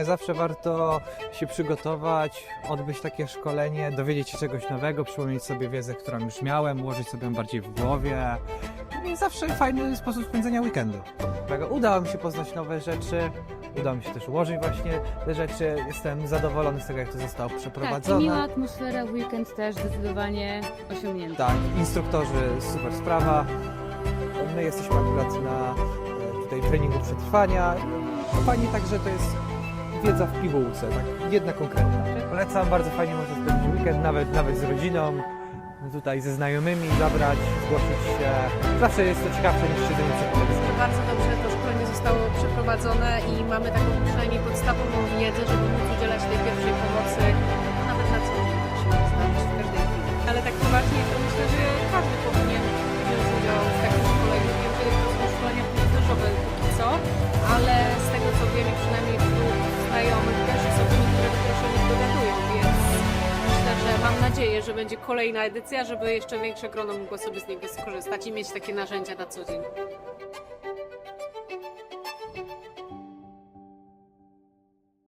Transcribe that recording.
Zawsze warto się przygotować, odbyć takie szkolenie, dowiedzieć się czegoś nowego, przypomnieć sobie wiedzę, którą już miałem, ułożyć sobie ją bardziej w głowie. I zawsze fajny sposób spędzenia weekendu. Udało mi się poznać nowe rzeczy, udało mi się też ułożyć właśnie te rzeczy. Jestem zadowolony z tego, jak to zostało Tak, i przeprowadzone. miła atmosfera, weekend też zdecydowanie osiągnięty. Tak, instruktorzy, super sprawa. My jesteśmy akurat na e, tutaj treningu przetrwania. Fajnie także to jest wiedza w pigułce, tak jedna konkretna. Polecam, bardzo fajnie można spędzić weekend, nawet, nawet z rodziną, tutaj ze znajomymi, zabrać, zgłosić się. Zawsze jest to ciekawsze niż siedzenie przed telewizorem. Bardzo dobrze to szkolenie zostało przeprowadzone i mamy taką przynajmniej podstawową wiedzę, żeby móc udzielać tej pierwszej pomocy nawet na co dzień, się znaleźć w każdej chwili. Ale tak poważnie nadzieję, że będzie kolejna edycja, żeby jeszcze większe grono mogło sobie z niego skorzystać i mieć takie narzędzia na co dzień.